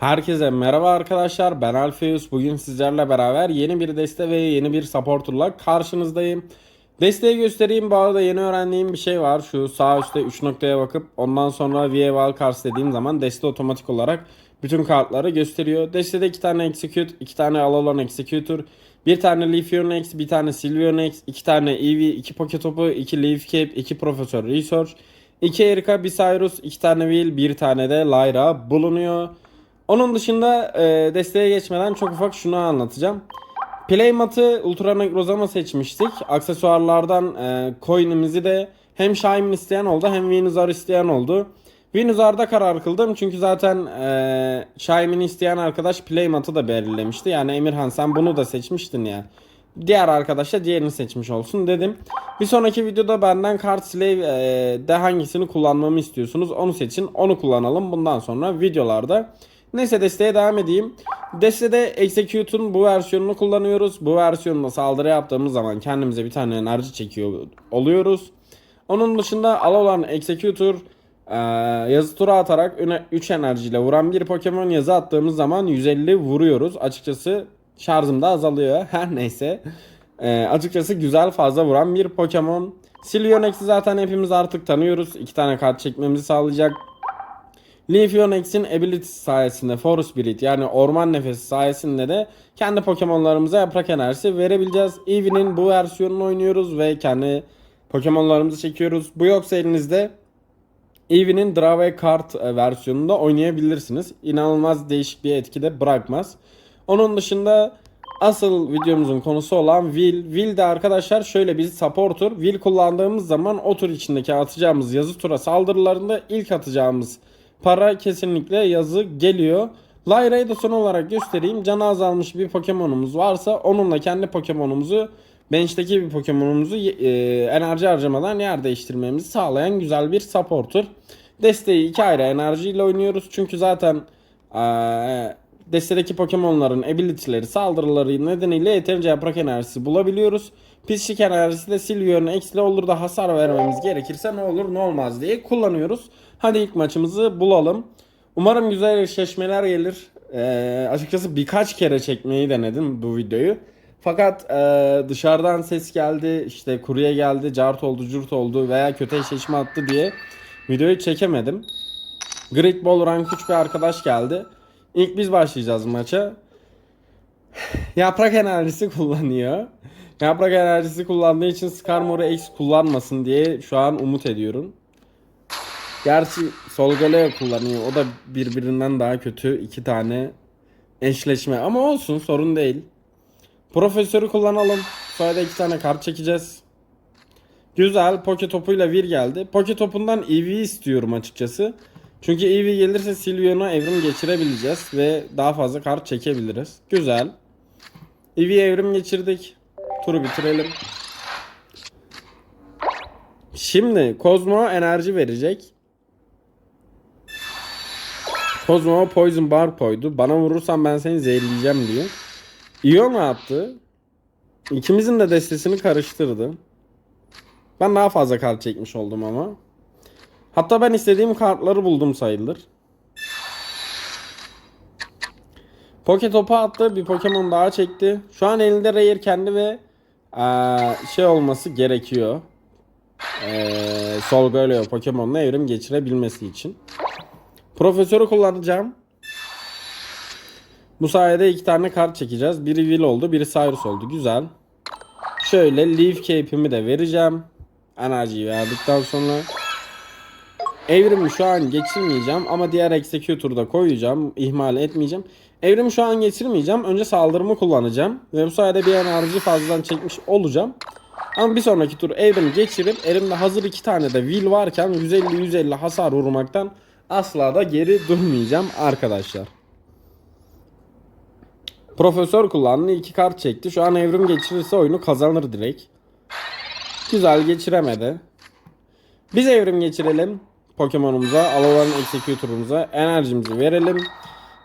Herkese merhaba arkadaşlar ben Alfeus bugün sizlerle beraber yeni bir deste ve yeni bir supporterla karşınızdayım. Desteği göstereyim bu arada yeni öğrendiğim bir şey var şu sağ üstte 3 noktaya bakıp ondan sonra VA Valkars dediğim zaman deste otomatik olarak bütün kartları gösteriyor. Destede 2 tane Execute, 2 tane Alolan Executor, bir tane Leafeonex, bir tane Sylveonex, 2 tane Eevee, 2 Pocket Topu, 2 Leaf Cape, 2 Professor Research, 2 Erika, 1 Cyrus, 2 tane Will, 1 tane de Lyra bulunuyor. Onun dışında e, desteğe geçmeden çok ufak şunu anlatacağım. Playmat'ı Ultra Negrozama seçmiştik. Aksesuarlardan e, coin'imizi de hem Shine isteyen oldu hem Venusar isteyen oldu. Venusar'da karar kıldım çünkü zaten e, Shine'ini isteyen arkadaş Playmat'ı da belirlemişti. Yani Emirhan sen bunu da seçmiştin ya. Diğer arkadaş da diğerini seçmiş olsun dedim. Bir sonraki videoda benden Card Slave e, de hangisini kullanmamı istiyorsunuz onu seçin. Onu kullanalım bundan sonra videolarda. Neyse desteğe devam edeyim. Destede Execute'un bu versiyonunu kullanıyoruz. Bu versiyonla saldırı yaptığımız zaman kendimize bir tane enerji çekiyor oluyoruz. Onun dışında Alolan Executor e, yazı tura atarak 3 enerjiyle vuran bir Pokemon yazı attığımız zaman 150 vuruyoruz. Açıkçası şarjım da azalıyor. Her neyse. E, açıkçası güzel fazla vuran bir Pokemon. Sylveonex'i zaten hepimiz artık tanıyoruz. 2 tane kart çekmemizi sağlayacak. Leafeonex'in ability sayesinde Forest Spirit yani orman nefesi sayesinde de kendi Pokemon'larımıza yaprak enerjisi verebileceğiz. Eevee'nin bu versiyonunu oynuyoruz ve kendi Pokemon'larımızı çekiyoruz. Bu yoksa elinizde Eevee'nin Draw Kart versiyonunda oynayabilirsiniz. İnanılmaz değişik bir etki de bırakmaz. Onun dışında asıl videomuzun konusu olan Will. Will de arkadaşlar şöyle bir supporter. Will kullandığımız zaman o tur içindeki atacağımız yazı tura saldırılarında ilk atacağımız para kesinlikle yazı geliyor. Lyra'yı da son olarak göstereyim. Canı azalmış bir Pokemon'umuz varsa onunla kendi Pokemon'umuzu bench'teki bir Pokemon'umuzu e, enerji harcamadan yer değiştirmemizi sağlayan güzel bir supporter. Desteği iki ayrı enerjiyle oynuyoruz. Çünkü zaten e, destedeki Pokemon'ların ability'leri, saldırıları nedeniyle yeterince yaprak enerjisi bulabiliyoruz. Pislik enerjisi de X ile olur da hasar vermemiz gerekirse ne olur ne olmaz diye kullanıyoruz. Hadi ilk maçımızı bulalım. Umarım güzel eşleşmeler gelir. Ee, açıkçası birkaç kere çekmeyi denedim bu videoyu. Fakat e, dışarıdan ses geldi, işte kurye geldi, cart oldu, curt oldu veya kötü eşleşme attı diye videoyu çekemedim. Great Ball Rank 3 bir arkadaş geldi. İlk biz başlayacağız maça. Yaprak enerjisi kullanıyor. Yaprak enerjisi kullandığı için Skarmoru X kullanmasın diye şu an umut ediyorum. Gerçi Solgaleo kullanıyor. O da birbirinden daha kötü iki tane eşleşme. Ama olsun sorun değil. Profesörü kullanalım. Sonra da iki tane kart çekeceğiz. Güzel. Poke topuyla vir geldi. Poke topundan Eevee istiyorum açıkçası. Çünkü Eevee gelirse Sylveon'a evrim geçirebileceğiz. Ve daha fazla kart çekebiliriz. Güzel. Eevee'ye evrim geçirdik. Turu bitirelim. Şimdi Kozmo enerji verecek. Kozmo Poison Bar koydu. Bana vurursan ben seni zehirleyeceğim diyor. Io ne yaptı? İkimizin de destesini karıştırdı. Ben daha fazla kart çekmiş oldum ama. Hatta ben istediğim kartları buldum sayılır. Poke topu attı. Bir Pokemon daha çekti. Şu an elinde Rare kendi ve ee, şey olması gerekiyor. Ee, Solgaleo Pokemon'la evrim geçirebilmesi için. Profesörü kullanacağım. Bu sayede iki tane kart çekeceğiz. Biri Will oldu, biri Cyrus oldu. Güzel. Şöyle Leaf Cape'imi de vereceğim. Enerjiyi verdikten sonra. Evrimi şu an geçirmeyeceğim ama diğer Executor'da koyacağım. İhmal etmeyeceğim. Evrimi şu an geçirmeyeceğim. Önce saldırımı kullanacağım. Ve bu sayede bir enerji fazladan çekmiş olacağım. Ama bir sonraki tur evrim geçirip elimde hazır iki tane de Will varken 150-150 hasar vurmaktan asla da geri durmayacağım arkadaşlar. Profesör kullandı. iki kart çekti. Şu an evrim geçirirse oyunu kazanır direkt. Güzel geçiremedi. Biz evrim geçirelim. Pokemon'umuza, Alolan Executor'umuza enerjimizi verelim.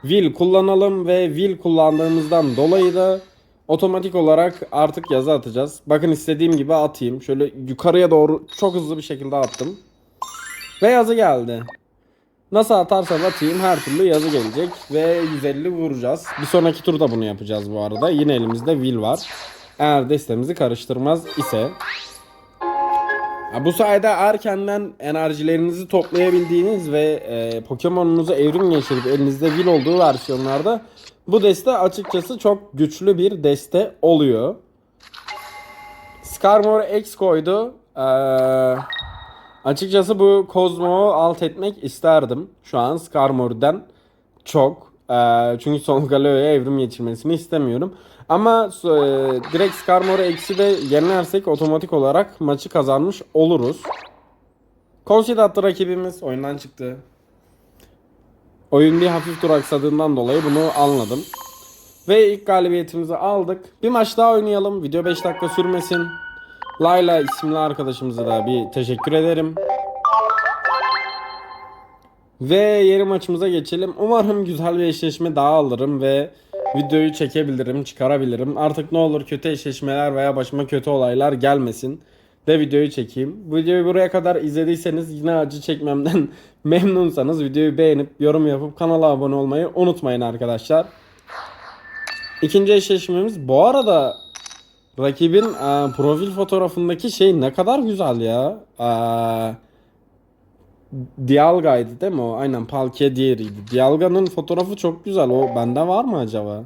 Will kullanalım ve Will kullandığımızdan dolayı da otomatik olarak artık yazı atacağız. Bakın istediğim gibi atayım. Şöyle yukarıya doğru çok hızlı bir şekilde attım. Ve yazı geldi. Nasıl atarsam atayım her türlü yazı gelecek ve 150 vuracağız. Bir sonraki turda bunu yapacağız bu arada. Yine elimizde will var. Eğer destemizi karıştırmaz ise. Bu sayede erkenden enerjilerinizi toplayabildiğiniz ve e, Pokemon'unuzu evrim geçirip elinizde will olduğu versiyonlarda bu deste açıkçası çok güçlü bir deste oluyor. Skarmory X koydu. Ee, açıkçası bu Kozmo'yu alt etmek isterdim. Şu an Skarmory'den çok. Ee, çünkü Son Galeo'ya evrim geçirmesini istemiyorum. Ama e, direkt Skarmory X'i de yenersek otomatik olarak maçı kazanmış oluruz. Concede attı rakibimiz. Oyundan çıktı. Oyun bir hafif duraksadığından dolayı bunu anladım. Ve ilk galibiyetimizi aldık. Bir maç daha oynayalım. Video 5 dakika sürmesin. Layla isimli arkadaşımıza da bir teşekkür ederim. Ve yeni maçımıza geçelim. Umarım güzel bir eşleşme daha alırım ve videoyu çekebilirim, çıkarabilirim. Artık ne olur kötü eşleşmeler veya başıma kötü olaylar gelmesin de videoyu çekeyim. Videoyu buraya kadar izlediyseniz yine acı çekmemden memnunsanız videoyu beğenip yorum yapıp kanala abone olmayı unutmayın arkadaşlar. İkinci eşleşmemiz bu arada rakibin e, profil fotoğrafındaki şey ne kadar güzel ya. E, Dialga'ydı değil mi o? Aynen Palkia diğeriydi. Dialga'nın fotoğrafı çok güzel. O bende var mı acaba?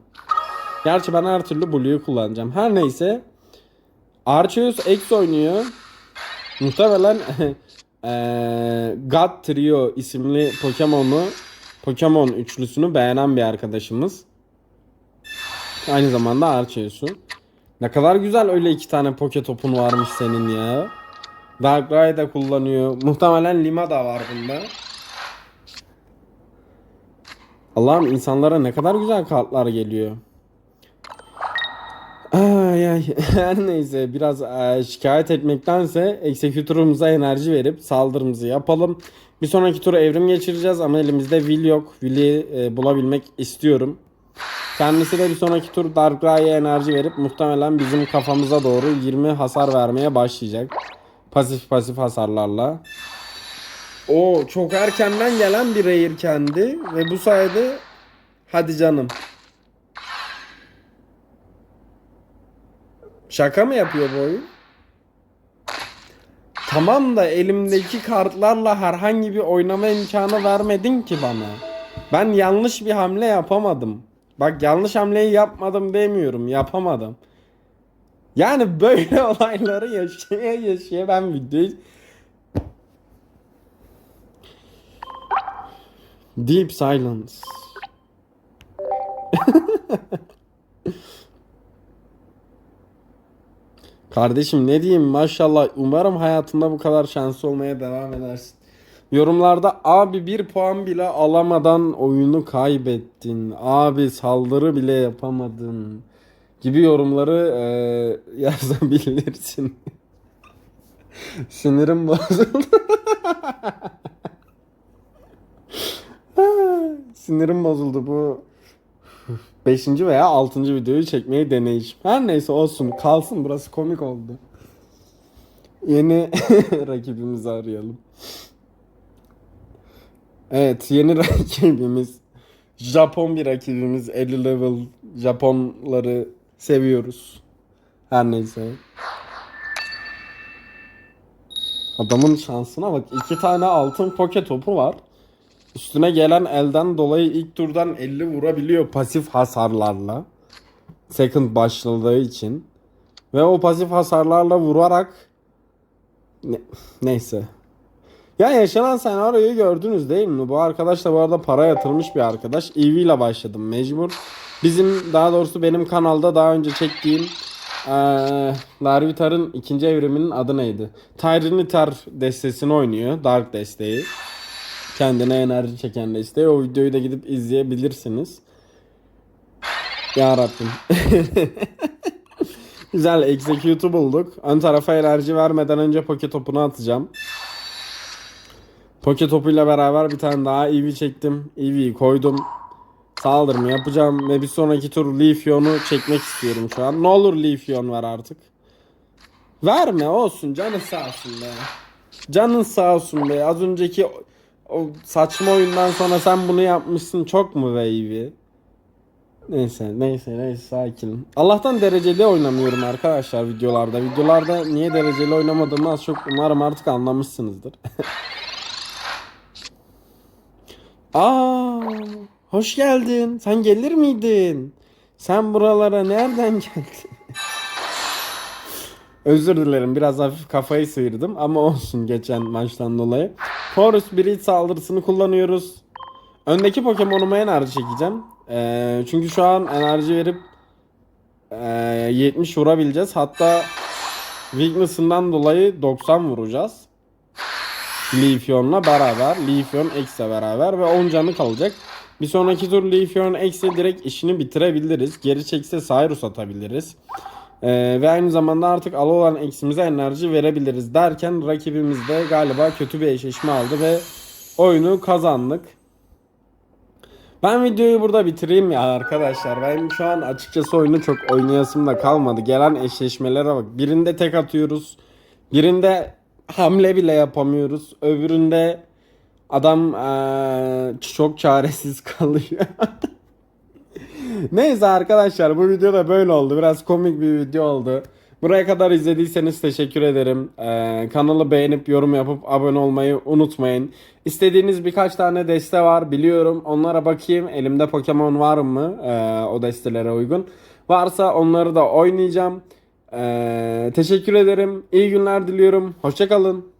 Gerçi ben her türlü Blue'yu kullanacağım. Her neyse. Arceus X oynuyor. Muhtemelen eee God Trio isimli Pokemon'u Pokemon üçlüsünü beğenen bir arkadaşımız. Aynı zamanda Arceus'u. Ne kadar güzel öyle iki tane Poke topun varmış senin ya. Darkrai da kullanıyor. Muhtemelen Lima da var bunda. Allah'ım insanlara ne kadar güzel kartlar geliyor. Ay ay neyse biraz e, şikayet etmektense Executor'umuza enerji verip saldırımızı yapalım. Bir sonraki tura evrim geçireceğiz ama elimizde Will yok. Will'i e, bulabilmek istiyorum. Kendisi de bir sonraki tur Darkrai'ye enerji verip muhtemelen bizim kafamıza doğru 20 hasar vermeye başlayacak. Pasif pasif hasarlarla. O çok erkenden gelen bir rare kendi ve bu sayede hadi canım. Şaka mı yapıyor bu oyun? Tamam da elimdeki kartlarla herhangi bir oynama imkanı vermedin ki bana. Ben yanlış bir hamle yapamadım. Bak yanlış hamleyi yapmadım demiyorum. Yapamadım. Yani böyle olayları yaşaya yaşaya ben videoyu Deep silence. Kardeşim ne diyeyim maşallah umarım hayatında bu kadar şanslı olmaya devam edersin. Yorumlarda abi bir puan bile alamadan oyunu kaybettin. Abi saldırı bile yapamadın. Gibi yorumları e, yazabilirsin. Sinirim bozuldu. Sinirim bozuldu bu. 5. veya 6. videoyu çekmeyi deneyişim. Her neyse olsun kalsın burası komik oldu. Yeni rakibimizi arayalım. Evet yeni rakibimiz Japon bir rakibimiz 50 level Japonları seviyoruz. Her neyse. Adamın şansına bak iki tane altın poke topu var. Üstüne gelen elden dolayı ilk turdan 50 vurabiliyor pasif hasarlarla. Second başladığı için. Ve o pasif hasarlarla vurarak ne- neyse. Ya yaşanan senaryoyu gördünüz değil mi? Bu arkadaş da bu arada para yatırmış bir arkadaş. EV ile başladım mecbur. Bizim daha doğrusu benim kanalda daha önce çektiğim eee Larvitar'ın ikinci evriminin adı neydi? Tyranitar destesini oynuyor. Dark desteği. Kendine enerji çeken desteği. O videoyu da gidip izleyebilirsiniz. Ya Rabbim. Güzel execute'u bulduk. Ön tarafa enerji vermeden önce poke topunu atacağım. Poke topuyla beraber bir tane daha EV çektim. EV'yi koydum. Saldırımı yapacağım ve bir sonraki tur Leafeon'u çekmek istiyorum şu an. Ne olur Leafeon var artık. Verme olsun canın sağ olsun be. Canın sağ olsun be. Az önceki O saçma oyundan sonra sen bunu yapmışsın çok mu baby? Neyse neyse neyse sakin. Allah'tan dereceli oynamıyorum arkadaşlar videolarda. Videolarda niye dereceli oynamadığımı az çok umarım artık anlamışsınızdır. Aa, hoş geldin. Sen gelir miydin? Sen buralara nereden geldin? Özür dilerim biraz hafif kafayı sıyırdım ama olsun geçen maçtan dolayı. Horus Breed saldırısını kullanıyoruz. Öndeki Pokemon'uma enerji çekeceğim. Ee, çünkü şu an enerji verip ee, 70 vurabileceğiz. Hatta Weakness'ından dolayı 90 vuracağız. Leafeon'la beraber. Leafeon X'le beraber ve 10 canı kalacak. Bir sonraki tur Leafeon X'e direkt işini bitirebiliriz. Geri çekse Cyrus atabiliriz. Ee, ve aynı zamanda artık al olan X'imize enerji verebiliriz derken rakibimiz de galiba kötü bir eşleşme aldı ve oyunu kazandık. Ben videoyu burada bitireyim ya arkadaşlar. Ben şu an açıkçası oyunu çok oynayasım da kalmadı. Gelen eşleşmelere bak. Birinde tek atıyoruz. Birinde hamle bile yapamıyoruz. Öbüründe adam eee, çok çaresiz kalıyor. Neyse arkadaşlar bu video da böyle oldu. Biraz komik bir video oldu. Buraya kadar izlediyseniz teşekkür ederim. Ee, kanalı beğenip yorum yapıp abone olmayı unutmayın. İstediğiniz birkaç tane deste var biliyorum. Onlara bakayım. Elimde Pokemon var mı ee, o destelere uygun. Varsa onları da oynayacağım. Ee, teşekkür ederim. İyi günler diliyorum. Hoşçakalın.